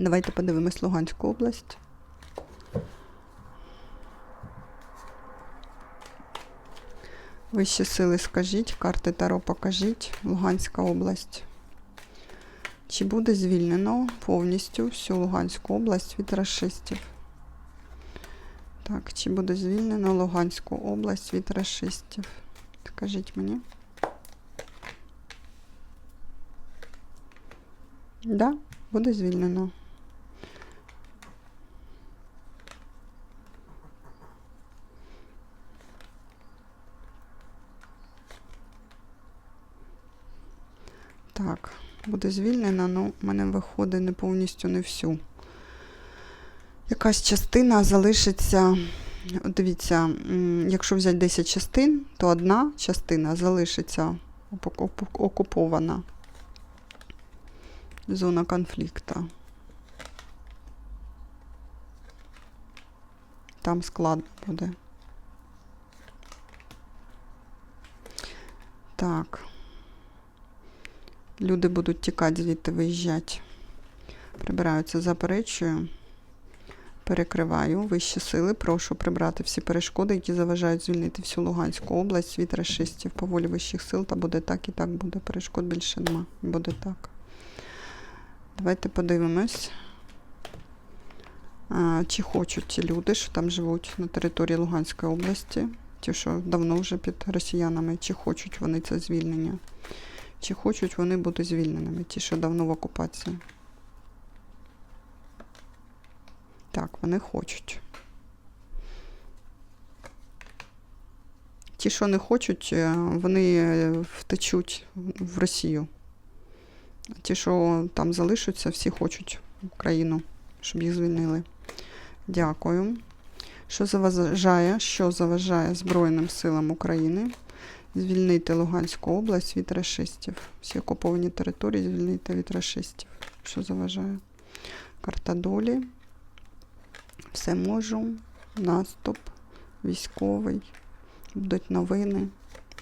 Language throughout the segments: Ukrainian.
Давайте подивимось Луганську область. Вищі сили скажіть, карти Таро покажіть, Луганська область. Чи буде звільнено повністю всю Луганську область від расистів? Так, чи буде звільнено Луганську область від расистів? Скажіть мені. Да, буде звільнено. Так, буде звільнена, ну, в мене виходить не повністю не всю. Якась частина залишиться. Дивіться, якщо взяти 10 частин, то одна частина залишиться окупована. Зона конфлікту. Там складно буде. Так. Люди будуть тікати звідти виїжджати. Прибираються, заперечую. Перекриваю вищі сили. Прошу прибрати всі перешкоди, які заважають звільнити всю Луганську область від расистів по волі вищих сил. Та буде так і так буде. Перешкод більше нема. Буде так. Давайте подивимось. Чи хочуть ті люди, що там живуть на території Луганської області, ті, що давно вже під росіянами, чи хочуть вони це звільнення, чи хочуть вони бути звільненими, ті, що давно в окупації. Так, вони хочуть. Ті, що не хочуть, е, вони е, втечуть в Росію. Ті, що там залишаться, всі хочуть Україну, щоб їх звільнили. Дякую. Що заважає, що заважає Збройним силам України звільнити Луганську область від расистів? Всі окуповані території звільнити від расистів. Що заважає? Карта долі. Все можу. Наступ. Військовий. Будуть новини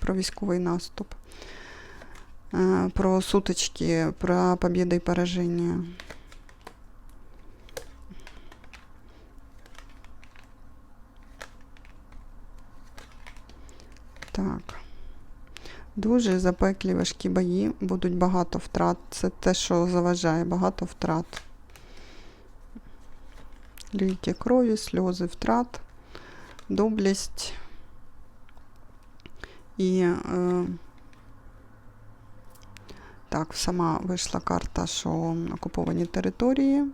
про військовий наступ. Е, Про сутички, про побіди і пораження. Так. Дуже запеклі важкі бої, будуть багато втрат. Це те, що заважає, багато втрат. Лійки крові, сльози втрат, доблість і е, так, сама вийшла карта, що окуповані території.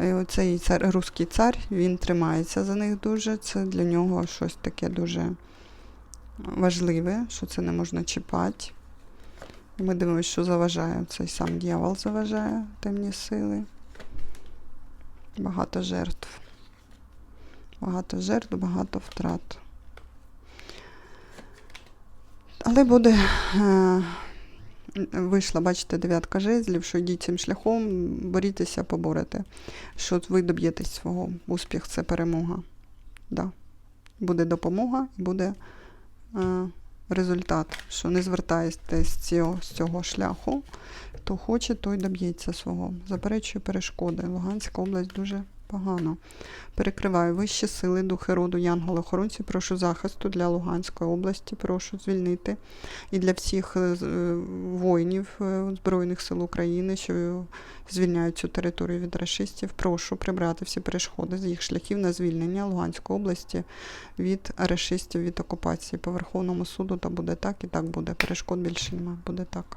Е, Цей цар, руський цар, він тримається за них дуже. Це для нього щось таке дуже важливе, що це не можна чіпати. І Ми дивимося, що заважає. Цей сам дьявол заважає темні сили. Багато жертв. Багато жертв, багато втрат. Але буде. Е, вийшла, бачите, дев'ятка жезлів, що йдіть цим шляхом, борітеся, поборете. Що ви доб'єтесь свого. Успіх це перемога. Да. Буде допомога і буде результат. Що не звертаєтесь з цього шляху, хто хоче, той доб'ється свого. Заперечує перешкоди. Луганська область дуже погано. Перекриваю вищі сили, духи роду, янголи-охоронці. Прошу захисту для Луганської області. Прошу звільнити. І для всіх е, е, воїнів е, Збройних сил України, що звільняють цю територію від расистів. Прошу прибрати всі перешкоди з їх шляхів на звільнення Луганської області від расистів, від окупації по Верховному суду. Та буде так і так буде. Перешкод більше немає. Буде так.